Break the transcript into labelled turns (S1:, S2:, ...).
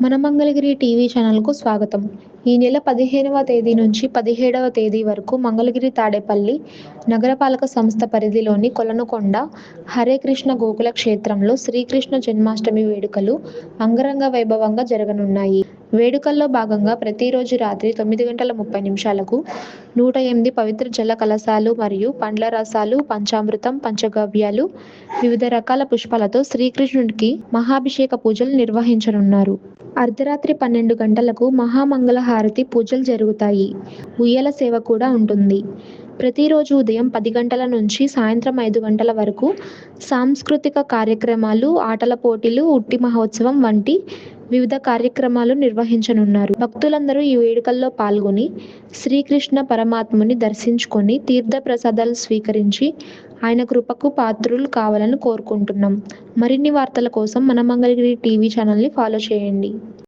S1: మన మంగళగిరి టీవీ ఛానల్కు స్వాగతం. ఈ నెల పదిహేనవ తేదీ నుంచి పదిహేడవ తేదీ వరకు మంగళగిరి తాడేపల్లి నగరపాలక సంస్థ పరిధిలోని కొలనుకొండ హరే కృష్ణ గోకుల క్షేత్రంలో శ్రీకృష్ణ జన్మాష్టమి వేడుకలు అంగరంగ వైభవంగా జరగనున్నాయి. వేడుకల్లో భాగంగా ప్రతిరోజు రాత్రి తొమ్మిది గంటల ముప్పై నిమిషాలకు నూట ఎనిమిది పవిత్ర జల కలశాలు మరియు పండ్ల రసాలు పంచామృతం పంచగవ్యాలు వివిధ రకాల పుష్పాలతో శ్రీకృష్ణుడికి మహాభిషేక పూజలు నిర్వహించనున్నారు. అర్ధరాత్రి పన్నెండు గంటలకు మహామంగళ హారతి పూజలు జరుగుతాయి. ఉయ్యాల సేవ కూడా ఉంటుంది. ప్రతిరోజు ఉదయం పది గంటల నుంచి సాయంత్రం ఐదు గంటల వరకు సాంస్కృతిక కార్యక్రమాలు ఆటల పోటీలు ఉట్టి మహోత్సవం వంటి వివిధ కార్యక్రమాలు నిర్వహించనున్నారు. భక్తులందరూ ఈ వేడుకల్లో పాల్గొని శ్రీకృష్ణ పరమాత్ముని దర్శించుకొని తీర్థ ప్రసాదాలు స్వీకరించి ఆయన కృపకు పాత్రులు కావాలని కోరుకుంటున్నాం. మరిన్ని వార్తల కోసం మన మంగళగిరి టీవీ ఛానల్ని ఫాలో చేయండి.